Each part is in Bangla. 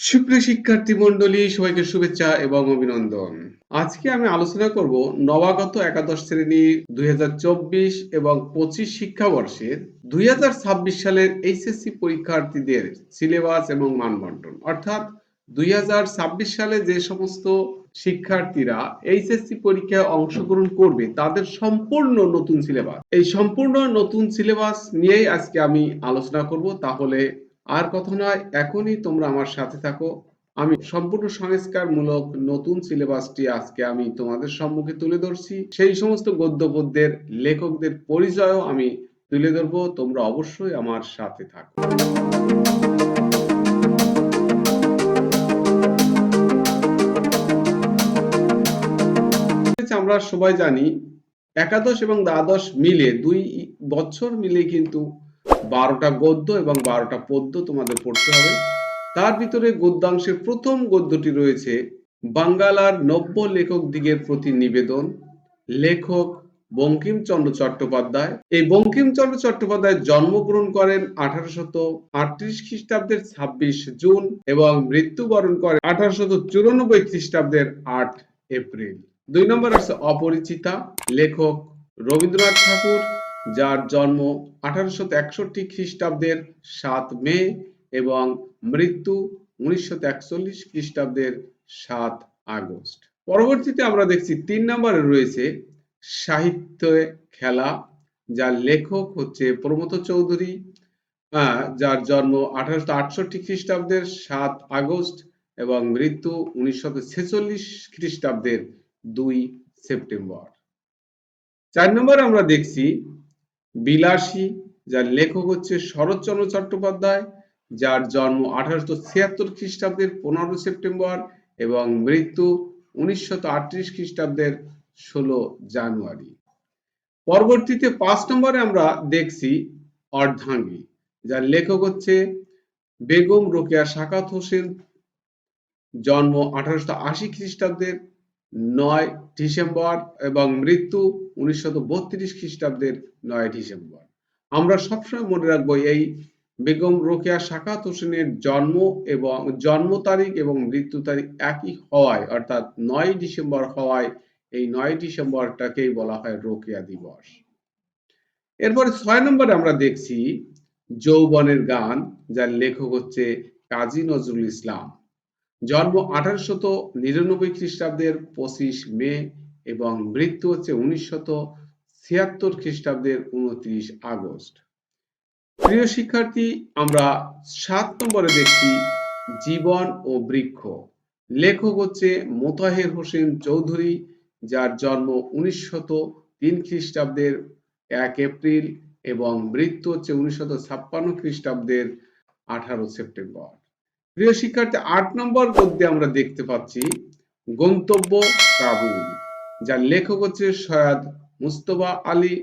সুপ্রিয় শিক্ষার্থী মন্ডলী সবাইকে শুভেচ্ছা এবং অভিনন্দন। আজকে আমি আলোচনা করব নবাগত একাদশ শ্রেণি দুই এবং পঁচিশ শিক্ষাবর্ষের দুই সালের এইচএসসি পরীক্ষার্থীদের সিলেবাস এবং মানবন্টন। অর্থাৎ দুই হাজার ছাব্বিশ সালে যে সমস্ত শিক্ষার্থীরা এইচএসসি পরীক্ষায় অংশগ্রহণ করবে, তাদের সম্পূর্ণ নতুন সিলেবাস। এই সম্পূর্ণ নতুন সিলেবাস নিয়েই আজকে আমি আলোচনা করব, তাহলে আর কথা নয়, এখনই তোমরা আমার সাথে থাকো। আমি সম্পূর্ণ সংস্কারমূলক নতুন সিলেবাসটি আজকে আমি তোমাদের সম্মুখে তুলে ধরছি। সেই সমস্ত গদ্য পদ্যের লেখকদের পরিচয়ও আমি তুলে ধরবো। তোমরা অবশ্যই আমার সাথে থাকো। আমরা সবাই জানি, একাদশ এবং দ্বাদশ মিলে দুই বছর মিলে কিন্তু বারোটা গদ্য এবং বারোটা পদ্য তোমাদের পড়তে হবে। তার ভিতরে গদ্যাংশের প্রথম গদ্যটি রয়েছে বাঙ্গালার নব্য লেখক দিগের প্রতি নিবেদন। লেখক বঙ্কিমচন্দ্র চট্টোপাধ্যায়। এই বঙ্কিমচন্দ্র চট্টোপাধ্যায় জন্মগ্রহণ করেন আঠারোশত আটত্রিশ খ্রিস্টাব্দের ছাব্বিশ জুন এবং মৃত্যুবরণ করেন আঠারোশত চুরানব্বই খ্রিস্টাব্দের আট এপ্রিল। দুই নম্বর আছে অপরিচিতা। লেখক রবীন্দ্রনাথ ঠাকুর। যার জন্ম আঠারোশত একষট্টি খ্রিস্টাব্দের সাত মে এবং মৃত্যু উনিশশো একচল্লিশ খ্রিস্টাব্দের সাত আগস্ট। পরবর্তীতে আমরা দেখছি তিন নম্বরে রয়েছে সাহিত্য খেলা, যার লেখক হচ্ছে প্রমথ চৌধুরী যার জন্ম আঠারোশো আটষট্টি খ্রিস্টাব্দের সাত আগস্ট এবং মৃত্যু উনিশশো ছেচল্লিশ খ্রিস্টাব্দের দুই সেপ্টেম্বর। চার নম্বর আমরা দেখছি বিলাসী, যার লেখক হচ্ছে শরৎচন্দ্র চট্টোপাধ্যায়, যার জন্ম আঠারোশো ছিয়াত্তর খ্রিস্টাব্দের পনেরো সেপ্টেম্বর এবং মৃত্যু উনিশশো আটত্রিশ খ্রিস্টাব্দের ষোলো জানুয়ারি। পরবর্তীতে পাঁচ নম্বরে আমরা দেখছি অর্ধাঙ্গী যার লেখক হচ্ছে বেগম রোকেয়া সাকাত হোসেন, জন্ম আঠারোশো আশি খ্রিস্টাব্দের নয় ডিসেম্বর এবং মৃত্যু উনিশশো বত্রিশ খ্রিস্টাব্দের নয় ডিসেম্বর। আমরা সবসময় মনে রাখব এই বেগম রোকেয়া সাকাত হোসেনের জন্ম এবং জন্ম তারিখ এবং মৃত্যু তারিখ একই হওয়ায়, অর্থাৎ নয় ডিসেম্বর হওয়ায় এই নয় ডিসেম্বরটাকেই বলা হয় রোকেয়া দিবস। এরপরে ছয় নম্বরে আমরা দেখছি যৌবনের গান, যার লেখক হচ্ছে কাজী নজরুল ইসলাম। জন্ম আঠারোশত নিরানব্বই খ্রিস্টাব্দের পঁচিশ মে এবং মৃত্যু হচ্ছে উনিশশত ছিয়াত্তর খ্রিস্টাব্দের উনত্রিশ আগস্ট। প্রিয় শিক্ষার্থী, আমরা সাত নম্বরে দেখছি জীবন ও বৃক্ষ। লেখক হচ্ছে মোতাহের হোসেন চৌধুরী, যার জন্ম উনিশশত তিন খ্রিস্টাব্দের এক এপ্রিল এবং মৃত্যু হচ্ছে উনিশশত ছাপ্পান্ন খ্রিস্টাব্দের আঠারো সেপ্টেম্বর। প্রিয় শিক্ষার্থী, আট নম্বর গদ্যে আমরা দেখতে পাচ্ছি গন্তব্য কাবুল, যার লেখক হচ্ছে সৈয়দ মুস্তফা আলী,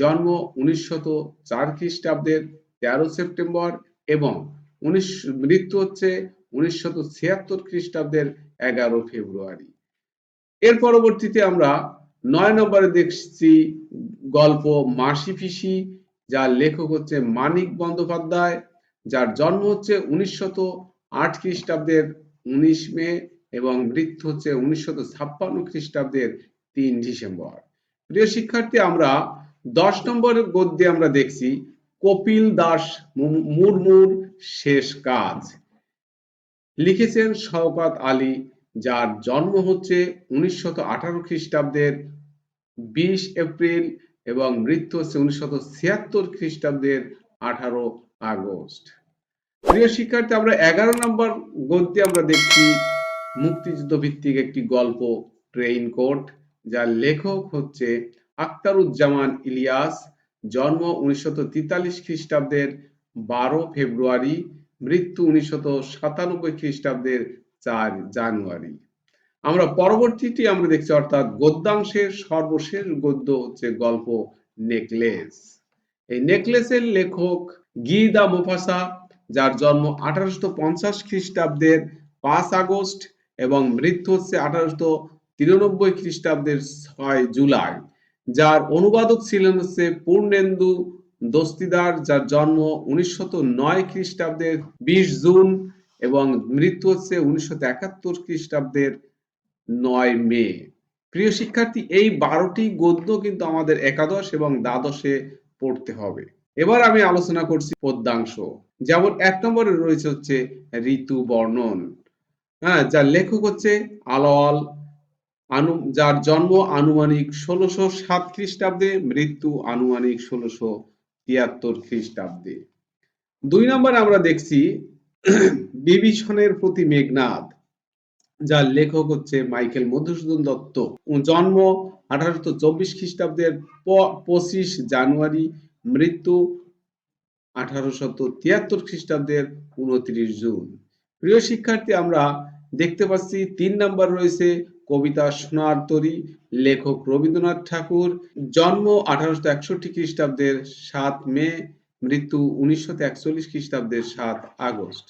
জন্ম উনিশশত চার খ্রিস্টাব্দের তেরো সেপ্টেম্বর এবং উনিশ, মৃত্যু হচ্ছে উনিশশত ছিয়াত্তর খ্রিস্টাব্দের এগারো ফেব্রুয়ারি। এর পরবর্তীতে আমরা নয় নম্বরে দেখছি গল্প মাসি পিসি, যার লেখক হচ্ছে মানিক বন্দ্যোপাধ্যায়, যার জন্ম হচ্ছে উনিশশত আট খ্রিস্টাব্দের উনিশ মে এবং মৃত্যু হচ্ছে উনিশশত ছাপ্পান্ন খ্রিস্টাব্দের তিন ডিসেম্বর। প্রিয় শিক্ষার্থী, আমরা দশ নম্বর গদ্যে আমরা দেখছি, কপিল দাস মুর্মুর শেষ কাজ। লিখেছেন শওকত আলী, যার জন্ম হচ্ছে উনিশশত আঠারো খ্রিস্টাব্দের বিশ এপ্রিল এবং মৃত্যু হচ্ছে উনিশশত ছিয়াত্তর খ্রিস্টাব্দের আঠারো আগস্ট। প্রিয় শিক্ষার্থী, আমরা এগারো নম্বর গদ্যে আমরা দেখছি মুক্তিযুদ্ধ ভিত্তিক একটি গল্প ট্রেইন কোট যার লেখক হচ্ছে আখতারুজ্জামান ইলিয়াস। জন্ম তেতাল্লিশ খ্রিস্টাব্দের বারো ফেব্রুয়ারি, মৃত্যু উনিশশত সাতানব্বই খ্রিস্টাব্দের চার জানুয়ারি। আমরা পরবর্তীটি আমরা দেখছি, অর্থাৎ গদ্যাংশের সর্বশেষ গদ্য হচ্ছে গল্প নেকলেস এই নেকলেসের লেখক গিদা মুফাসা যার জন্ম আঠারোশো পঞ্চাশ খ্রিস্টাব্দের পাঁচ আগস্ট এবং মৃত্যু হচ্ছে আঠারোশো তিরানব্বই খ্রিস্টাব্দের ছয় জুলাই। যার অনুবাদক ছিলেন হচ্ছে পূর্ণেন্দু দস্তিদার, যার জন্ম উনিশশত নয় খ্রিস্টাব্দের বিশ জুন এবং মৃত্যু হচ্ছে উনিশশো একাত্তর খ্রিস্টাব্দের নয় মে। প্রিয় শিক্ষার্থী, এই বারোটি গদ্য কিন্তু আমাদের একাদশ এবং দ্বাদশে পড়তে হবে। এবার আমি আলোচনা করছি পদ্যাংশ যেমন এক নম্বরে রয়েছে হচ্ছে ঋতু বর্ণন। হ্যাঁ যার লেখক হচ্ছে আলাওয়াল আনু, যার জন্ম আনুমানিক ষোলোশো সাত খ্রিস্টাব্দে, মৃত্যু আনুমানিক ষোলোশো তিয়াত্তর খ্রিস্টাব্দে। দুই নম্বরে আমরা দেখছি বিভীষণের প্রতি মেঘনাদ, যার লেখক হচ্ছে মাইকেল মধুসূদন দত্ত। জন্ম আঠারোশো চব্বিশ খ্রিস্টাব্দের পঁচিশ জানুয়ারি মৃত্যু আঠারোশত তিয়াত্তর খ্রিস্টাব্দের উনত্রিশ জুন। প্রিয় শিক্ষার্থী, আমরা দেখতে পাচ্ছি তিন নাম্বার রয়েছে কবিতা সোনার তরী, লেখক রবীন্দ্রনাথ ঠাকুর। জন্ম আঠারোশো একষট্টি খ্রিস্টাব্দের সাত মে, মৃত্যু উনিশশো একচল্লিশ খ্রিস্টাব্দের সাত আগস্ট।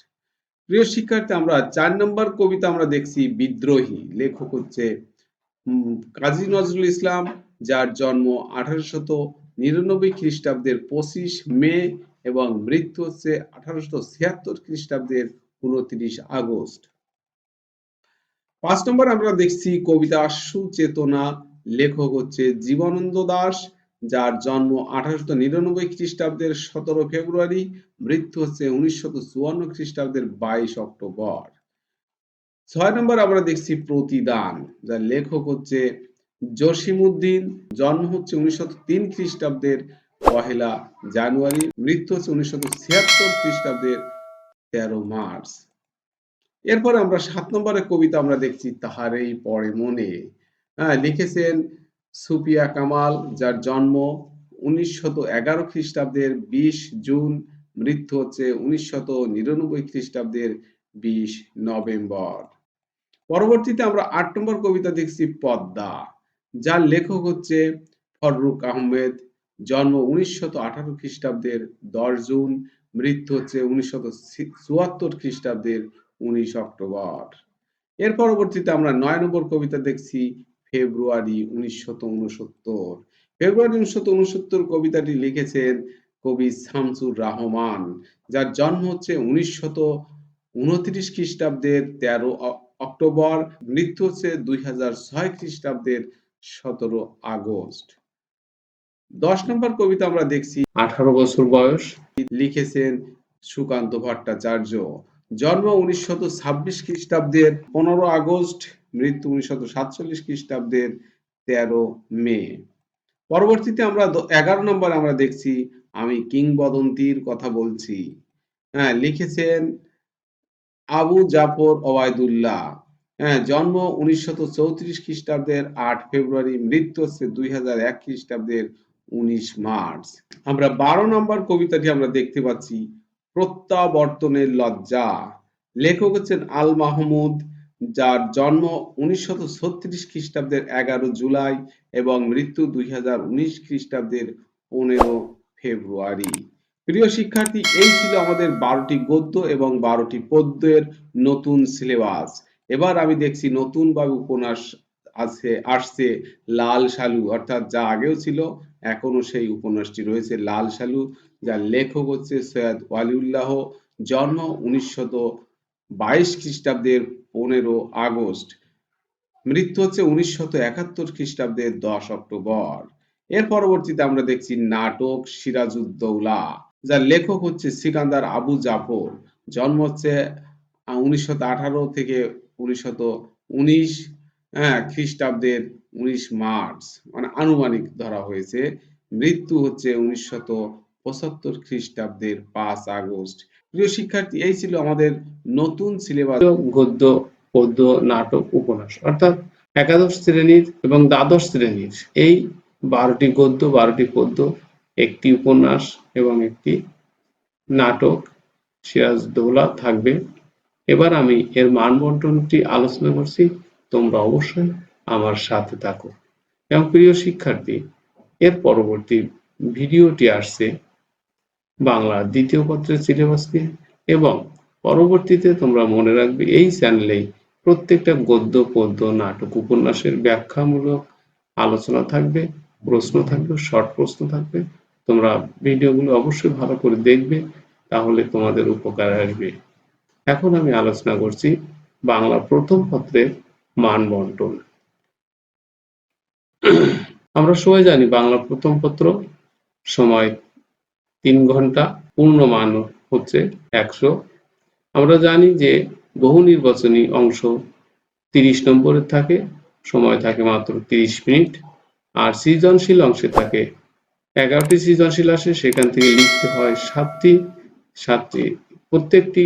প্রিয় শিক্ষার্থী, আমরা চার নম্বর কবিতা আমরা দেখছি, বিদ্রোহী। লেখক হচ্ছে কাজী নজরুল ইসলাম, যার জন্ম আঠারোশত নিরানব্বই খ্রিস্টাব্দের পঁচিশ মে এবং মৃত্যু হচ্ছে আঠারোশো ছিয়াত্তর খ্রিস্টাব্দের উনত্রিশ আগস্ট। পাঁচ নম্বর আমরা দেখছি কবিতা সুচেতনা লেখক হচ্ছে জীবনানন্দ দাস, যার জন্ম আঠারোশো নিরানব্বই খ্রিস্টাব্দের সতেরো ফেব্রুয়ারি, মৃত্যু হচ্ছে উনিশশো চুয়ান্ন খ্রিস্টাব্দের বাইশ অক্টোবর। ছয় নম্বর আমরা দেখছি প্রতিদান, যার লেখক হচ্ছে জসিমউদ্দিন, জন্ম হচ্ছে উনিশশো তিন খ্রিস্টাব্দের পহেলা জানুয়ারি, মৃত্যু হচ্ছে উনিশশো ছিয়াত্তর খ্রিস্টাব্দের তেরো মার্চ। এরপর আমরা সাত নম্বরের কবিতা আমরা দেখছি, তাহারেই পড়ে মনে। হ্যাঁ লিখেছেন সুফিয়া কামাল, যার জন্ম উনিশশত এগারো খ্রিস্টাব্দের বিশ জুন, মৃত্যু হচ্ছে উনিশশত নিরানব্বই খ্রিস্টাব্দের বিশ নভেম্বর। পরবর্তীতে আমরা আট নম্বর কবিতা দেখছি, পদ্মা। যার লেখক হচ্ছে ফররুক আহমেদ। জন্ম উনিশশত আঠারো খ্রিস্টাব্দের দশ জুন, মৃত্যু হচ্ছে উনিশশত চুয়াত্তর খ্রিস্টাব্দের উনিশ অক্টোবর। এর পরবর্তীতে আমরা নয় নম্বর কবিতা দেখছি, ফেব্রুয়ারি উনিশশত উনসত্তর। ফেব্রুয়ারি উনিশশত উনসত্তর কবিতাটি লিখেছেন কবি শামসুর রহমান, যার জন্ম হচ্ছে উনিশশত উনত্রিশ খ্রিস্টাব্দের তেরো অক্টোবর, মৃত্যু হচ্ছে দুই হাজার ছয় খ্রিস্টাব্দের সতেরো আগস্ট। দশ নম্বর কবিতা আমরা দেখছি, আঠারো বছর বয়স, লিখেছেন সুকান্ত ভট্টাচার্য। জন্ম উনিশশত ছাব্বিশ খ্রিস্টাব্দের পনেরো আগস্ট, মৃত্যু উনিশশত সাতচল্লিশ খ্রিস্টাব্দের তেরো মে। পরবর্তীতে আমরা এগারো নম্বর আমরা দেখছি, আমি কিংবদন্তির কথা বলছি। হ্যাঁ লিখেছেন আবু জাফর ওবায়দুল্লাহ। হ্যাঁ জন্ম উনিশশত চৌত্রিশ খ্রিস্টাব্দের আট ফেব্রুয়ারি, মৃত্যু হচ্ছে দুই হাজার এক খ্রিস্টাব্দের উনিশ মার্চ। আমরা বারো নম্বর কবিতাটি আমরা দেখতে পাচ্ছি, প্রত্যাবর্তনের লজ্জা। লেখক হচ্ছেন আল মাহমুদ, যার জন্ম উনিশশত ছত্রিশ খ্রিস্টাব্দের এগারো জুলাই এবং মৃত্যু দুই হাজার উনিশ খ্রিস্টাব্দের পনেরো ফেব্রুয়ারি। প্রিয় শিক্ষার্থী, এই ছিল আমাদের বারোটি গদ্য এবং বারোটি পদ্যের নতুন সিলেবাস। এবার আমি দেখছি নতুন ভাবে উপন্যাস আছে, আসছে লাল সালু অর্থাৎ যা আগেও ছিল এখনও সেই উপন্যাসটি রয়েছে লাল সালু যার লেখক হচ্ছে সৈয়দ ওয়ালিউল্লাহ। জন্ম উনিশশত বাইশ খ্রিস্টাব্দের পনেরো আগস্ট। মৃত্যু হচ্ছে উনিশশত একাত্তর খ্রিস্টাব্দের দশ অক্টোবর। এর পরবর্তীতে আমরা দেখছি নাটক সিরাজউদ্দৌলা, যার লেখক হচ্ছে সিকান্দার আবু জাফর। জন্ম হচ্ছে উনিশশত আঠারো থেকে উনিশশত উনিশ হ্যাঁ খ্রিস্টাব্দের উনিশ মার্চ মানে আনুমানিক ধরা হয়েছে। মৃত্যু হচ্ছে উনিশশত পঁচাত্তর খ্রিস্টাব্দের পাঁচ আগস্ট। প্রিয় শিক্ষার্থী, এই ছিল আমাদের নতুন সিলেবাস। গদ্য, পদ্য, নাটক, উপন্যাস, অর্থাৎ একাদশ শ্রেণির এবং দ্বাদশ শ্রেণির এই বারোটি গদ্য, বারোটি পদ্য, একটি উপন্যাস এবং একটি নাটক সিরাজদৌলা থাকবে। এবার আমি এর মান বন্টনটি আলোচনা করছি। তোমরা অবশ্যই আমার সাথে থাকো। এবং প্রিয় শিক্ষার্থী, এর পরবর্তী ভিডিওটি আসছে বাংলা দ্বিতীয় পত্রের সিলেবাস নিয়ে এবং পরবর্তীতে তোমরা মনে রাখবে, এই চ্যানেলেই প্রত্যেকটা গদ্য, পদ্য, নাটক, উপন্যাসের ব্যাখ্যামূলক আলোচনা থাকবে, প্রশ্ন থাকবে, শর্ট প্রশ্ন থাকবে। তোমরা ভিডিওগুলো অবশ্যই ভালো করে দেখবে, তাহলে তোমাদের উপকার আসবে। এখন আমি আলোচনা করছি বাংলা প্রথম পত্রের মান বন্টন। আমরা সবাই জানি বাংলা প্রথম পত্র সময় তিন ঘণ্টা, পূর্ণ মান হচ্ছে একশো। আমরা জানি যে বহু নির্বাচনী অংশ তিরিশ নম্বরের থাকে, সময় থাকে মাত্র তিরিশ মিনিট, আর সৃজনশীল অংশে থাকে এগারোটি সৃজনশীল আসে, সেখান থেকে লিখতে হয় সাতটি সাতটি, প্রত্যেকটি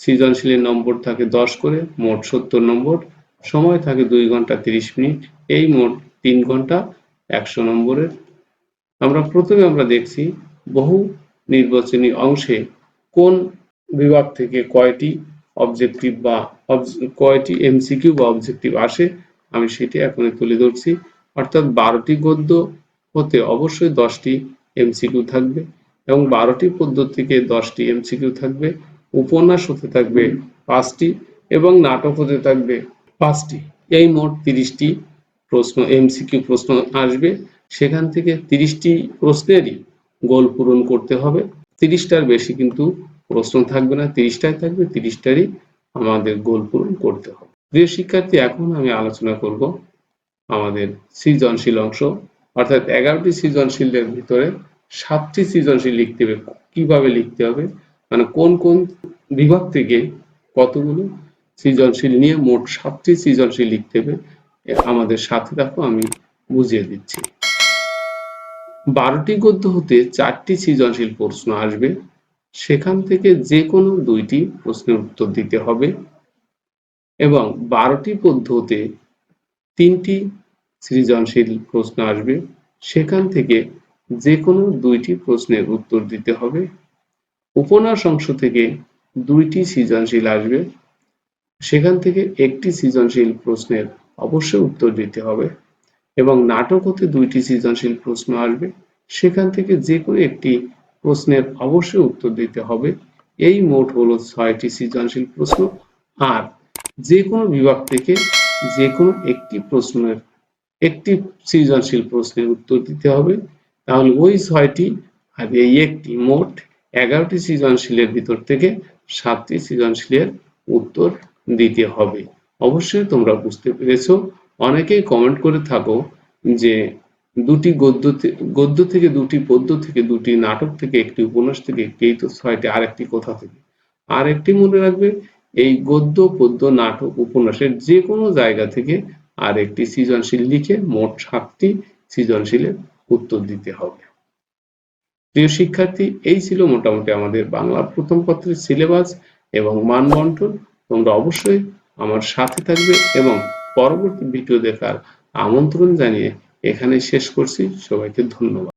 সৃজনশীলের নম্বর থাকে দশ করে, মোট সত্তর নম্বর। সময় থাকে দুই ঘণ্টা তিরিশ মিনিট। এই মোট তিন ঘণ্টা একশো নম্বরের। আমরা প্রথমে আমরা দেখছি বহু নির্বাচনী অংশে কোন বিভাগ থেকে কয়টি অবজেক্টিভ বা কয়টি এমসিকিউ বা অবজেক্টিভ আসে, আমি সেটি এখন তুলে ধরছি। অর্থাৎ বারোটি গদ্য হতে অবশ্যই দশটি এমসিকিউ থাকবে এবং বারোটি পদ্য থেকে দশটি এমসিকিউ থাকবে। উপন্যাস হতে থাকবে পাঁচটি এবং নাটক হতে থাকবে পাঁচটি। এই মোট তিরিশটি প্রশ্ন এমসিকিউ প্রশ্ন আসবে। সেখান থেকে তিরিশটি প্রশ্নেরই গোল পূরণ করতে হবে। তিরিশটার বেশি কিন্তু প্রশ্ন থাকবে না, তিরিশটাই থাকবে, তিরিশটারই আমাদের গোল পূরণ করতে হবে। প্রিয় শিক্ষার্থী, এখন আমি আলোচনা করব আমাদের সৃজনশীল অংশ। অর্থাৎ এগারোটি সৃজনশীলের ভিতরে সাতটি সৃজনশীল লিখতে হবে। কীভাবে লিখতে হবে? মানে কোন কোন বিভাগ থেকে কতগুলো সৃজনশীল নিয়ে মোট সাতটি সৃজনশীল লিখতে হবে আমাদের সাথে দেখো আমি বুঝিয়ে দিচ্ছি। বারোটি গদ্য হতে চারটি সৃজনশীল প্রশ্ন আসবে। সেখান থেকে যে কোনো দুইটি প্রশ্নের উত্তর দিতে হবে এবং বারোটি পদ্য হতে তিনটি সৃজনশীল প্রশ্ন আসবে। সেখান থেকে যে কোনো দুইটি প্রশ্নের উত্তর দিতে হবে। উপন্যাস অংশ থেকে দুইটি সৃজনশীল আসবে। সেখান থেকে একটি সৃজনশীল প্রশ্নের অবশ্যই উত্তর দিতে হবে এবং নাটক হতে দুইটি সৃজনশীল প্রশ্ন আসবে। সেখান থেকে যে কোনো একটি প্রশ্নের অবশ্যই উত্তর দিতে হবে। এই মোট হলো ছয়টি সৃজনশীল প্রশ্ন আর যে কোনো বিভাগ থেকে যে কোনো একটি প্রশ্নের একটি সৃজনশীল প্রশ্নের উত্তর দিতে হবে। তাহলে ওই ছয়টি আর এই একটি মোট এগারোটি সৃজনশীলের ভিতর থেকে সাতটি সৃজনশীলের উত্তর দিতে হবে। অবশ্যই তোমরা বুঝতে পেরেছ। অনেকেই কমেন্ট করে থাকো যে দুটি গদ্য গদ্য থেকে দুটি, পদ্য থেকে দুটি, নাটক থেকে একটি, উপন্যাস থেকে একটি তো ছয়টি, আরেকটি কোথা থেকে। আরেকটি মনে রাখবে, এই গদ্য, পদ্য, নাটক, উপন্যাসের যে কোনো জায়গা থেকে আর একটি সৃজনশীল লিখে মোট সাতটি সৃজনশীলের উত্তর দিতে হবে। প্রিয় শিক্ষার্থী, এই ছিল মোটামুটি আমাদের বাংলা প্রথম পত্রের সিলেবাস এবং মান বন্টন তোমরা অবশ্যই আমার সাথে থাকবে এবং পরবর্তী ভিডিও দেখার আমন্ত্রণ জানিয়ে এখানে শেষ করছি। সবাইকে ধন্যবাদ।